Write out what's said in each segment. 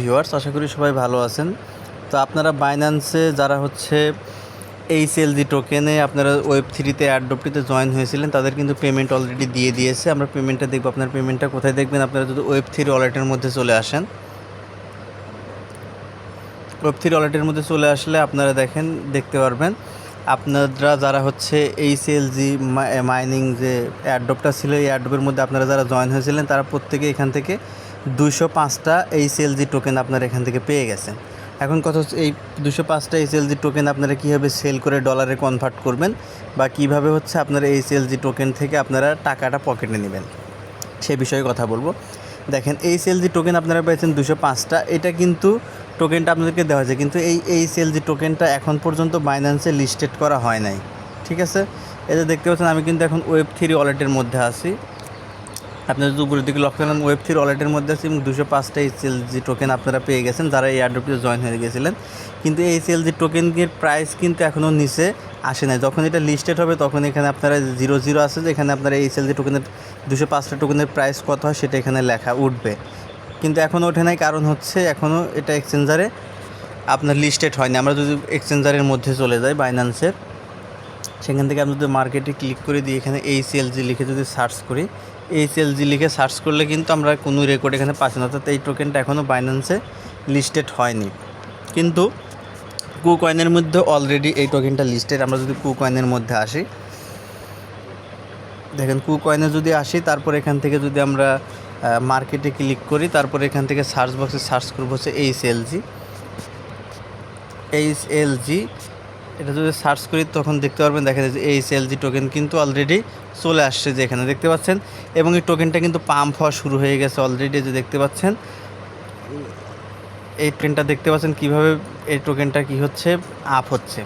Viewers, আশা করি সবাই ভালো আছেন। তো আপনারা বাইন্যান্সে যারা হচ্ছে এই সেলজি টোকেনে আপনারা ওয়েব থ্রিতে অ্যাডোপটিতে জয়েন হয়েছিলেন, তাদের কিন্তু পেমেন্ট অলরেডি দিয়ে দিয়েছে। আমরা পেমেন্টটা দেখব, আপনার পেমেন্টটা কোথায় দেখবেন? আপনারা যদি ওয়েব থ্রি ওয়ালেটের মধ্যে চলে আসেন। ওয়েব থ্রি ওয়ালেটের মধ্যে চলে আসলে আপনারা দেখেন, দেখতে পারবেন। আপনারা যারা হচ্ছে এই সেলজি মাইনিং যে অ্যাডপটা ছিল, এই অ্যাডপের মধ্যে আপনারা যারা জয়েন হয়েছিলেন, তারা প্রত্যেকে এখান থেকে দুশো পাঁচটা এই সেলজি টোকেন আপনারা এখান থেকে পেয়ে গেছেন। এখন কথা হচ্ছে এই দুশো পাঁচটা এই সেলজি টোকেন আপনারা কীভাবে সেল করে ডলারে কনভার্ট করবেন বা কীভাবে হচ্ছে আপনারা এই সেলজি টোকেন থেকে আপনারা টাকাটা পকেটে নেবেন। সে বিষয়ে কথা বলব। দেখেন এই সেলজি টোকেন আপনারা পেয়েছেন দুশো পাঁচটা। এটা কিন্তু টোকেনটা আপনাদেরকে দেওয়া হয়েছে। কিন্তু এই এই সেলজি টোকেনটা এখন পর্যন্ত বাইন্যান্সে লিস্টেড করা হয় নাই। ঠিক আছে? এটা দেখতে পাচ্ছেন, আমি কিন্তু এখন ওয়েব থ্রি ওয়ালেটের মধ্যে আছি। আপনারা যদি উপরের দিকে লক্ষ্য করেন ওয়েব থ্রি ওয়ালেটের মধ্যে আছে এবং দুশো পাঁচটা এই সেলজি টোকেন আপনারা পেয়ে গেছেন, যারা এই অ্যাড্রপটিতে জয়েন হয়ে গেছিলেন। কিন্তু এই সেলজি টোকেনের প্রাইস কিন্তু এখনও নিচে আসে নাই। যখন এটা লিস্টেড হবে, তখন এখানে আপনারা জিরো জিরো আছে যে এখানে আপনারা এই সেলজি টোকেনের দুশো পাঁচটা টোকেনের প্রাইস কত হয়, সেটা এখানে লেখা উঠবে। কিন্তু এখনও ওঠে নাই, কারণ হচ্ছে এখনও এটা এক্সচেঞ্জারে আপনার লিস্টেড হয়নি। আমরা যদি এক্সচেঞ্জারের মধ্যে চলে যাই বাইন্যান্সের সেখান থেকে আমি যদি মার্কেটে ক্লিক করে দিই এখানে এই সিএলজি লিখে যদি সার্চ করি এই সিএলজি লিখে সার্চ করলে কিন্তু আমরা কোনো রেকর্ড এখানে পাচ্ছি না। অর্থাৎ এই টোকেনটা এখনও বাইন্যান্সে লিস্টেড হয়নি। কিন্তু কু কয়েনের মধ্যে অলরেডি এই টোকেনটা লিস্টেড আমরা যদি কু কয়েনের মধ্যে আসি, দেখেন কু কয়েনে যদি আসি, তারপর এখান থেকে যদি আমরা মার্কেটে ক্লিক করি, তারপর এখান থেকে সার্চ বক্সে সার্চ করব হচ্ছে এইচ এলজি এইচ এটা যদি সার্চ করি, তখন দেখতে পারবেন, দেখা যায় যে এইচ এলজি টোকেন কিন্তু অলরেডি চলে আসছে যে এখানে দেখতে পাচ্ছেন। এবং এই টোকেনটা কিন্তু পাম্প হওয়া শুরু হয়ে গেছে অলরেডি যে দেখতে পাচ্ছেন। এই ট্রেনটা দেখতে পাচ্ছেন কীভাবে এই টোকেনটা কি হচ্ছে আপ হচ্ছে।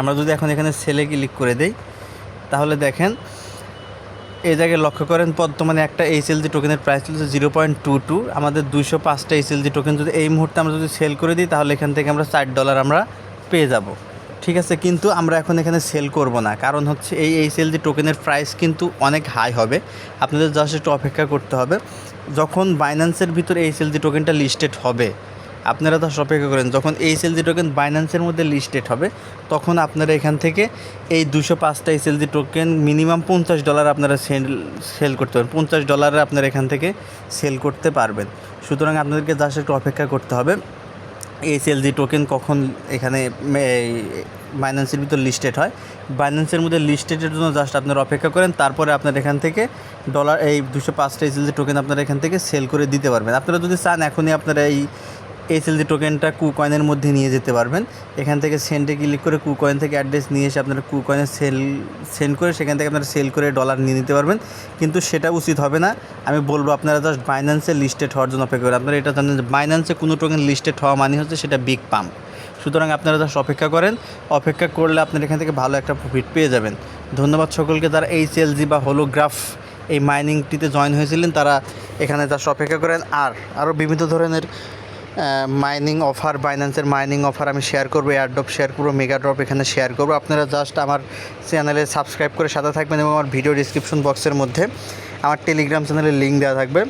আমরা যদি এখন এখানে সেলে ক্লিক করে দেই, তাহলে দেখেন, এই জায়গায় লক্ষ্য করেন, বর্তমানে একটা এইচএলজি টোকেনের প্রাইস ছিল জিরো পয়েন্ট টু টু আমাদের দুশো পাঁচটা এইচএলজি টোকেন যদি এই মুহূর্তে আমরা যদি সেল করে দিই, তাহলে এখান থেকে আমরা চার ডলার আমরা পেয়ে যাব। ঠিক আছে, কিন্তু আমরা এখন এখানে সেল করব না। কারণ হচ্ছে এই এইচএলজি টোকেনের প্রাইস কিন্তু অনেক হাই হবে। আপনাদের জাস্ট একটু অপেক্ষা করতে হবে। যখন বাইন্যান্সের ভিতরে এইচএলজি টোকেনটা লিস্টেড হবে, আপনারা তো অপেক্ষা করেন, যখন এইচএলজি টোকেন বাইন্যান্সের মধ্যে লিস্টেড হবে, তখন আপনারা এখান থেকে এই দুশো পাঁচটা এইচএলজি টোকেন মিনিমাম পঞ্চাশ ডলার আপনারা সেল সেল করতে পারবেন। পঞ্চাশ ডলারে আপনারা এখান থেকে সেল করতে পারবেন। সুতরাং আপনাদেরকে জাস্ট একটু অপেক্ষা করতে হবে। এইচএলজি টোকেন কখন এখানে বাইন্যান্সের ভিতর লিস্টেড হয়। বাইন্যান্সের মধ্যে লিস্টেডের জন্য জাস্ট আপনারা অপেক্ষা করেন, তারপরে আপনার এখান থেকে ডলার এই দুশো পাঁচটা এইচএলজি টোকেন আপনারা এখান থেকে সেল করে দিতে পারবেন। আপনারা যদি চান, এখনই আপনারা এই এইচএলজি টোকেনটা কু কয়েনের মধ্যে নিয়ে যেতে পারবেন। এখান থেকে সেন্ডে ক্লিক করে কু কয়েন থেকে অ্যাড্রেস নিয়ে এসে আপনারা কু কয়েনে সেল সেন্ড করে সেখান থেকে আপনারা সেল করে ডলার নিয়ে নিতে পারবেন। কিন্তু সেটা উচিত হবে না। আমি বলব আপনারা জাস্ট বাইন্যান্সে লিস্টেড হওয়ার জন্য অপেক্ষা করেন। আপনারা এটা জানেন যে বাইন্যান্সে কোনো টোকেন লিস্টেড হওয়া মানে হচ্ছে সেটা বিগ পাম্প সুতরাং আপনারা জাস্ট অপেক্ষা করেন। অপেক্ষা করলে আপনারা এখান থেকে ভালো একটা প্রফিট পেয়ে যাবেন। ধন্যবাদ সকলকে। যারা এইচ এলজি বা হোলোগ্রাফ এই মাইনিংটিতে জয়েন হয়েছিলেন, তারা এখানে জাস্ট অপেক্ষা করেন। আর আরও বিভিন্ন ধরনের মাইনিং অফার বাইন্যান্সের মাইনিং অফার আমি শেয়ার করব এয়ারড্রপ শেয়ার করব মেগা ড্রপ এখানে শেয়ার করব। আপনারা জাস্ট আমার চ্যানেলে সাবস্ক্রাইব করে সাথে থাকবেন এবং আমার ভিডিও ডিসক্রিপশন বক্সের মধ্যে আমার টেলিগ্রাম চ্যানেলের লিঙ্ক দেওয়া থাকবে।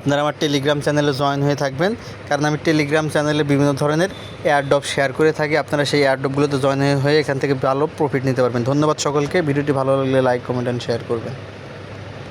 আপনারা আমার টেলিগ্রাম চ্যানেলে জয়েন হয়ে থাকবেন, কারণ আমি টেলিগ্রাম চ্যানেলে বিভিন্ন ধরনের এয়ারড্রপ শেয়ার করে থাকি। আপনারা সেই এয়ারড্রপগুলোতে জয়েন হয়ে এখান থেকে ভালো প্রফিট নিতে পারবেন। ধন্যবাদ সকলকে, ভিডিওটি ভালো লাগলে লাইক কমেন্ট অ্যান্ড শেয়ার করবেন।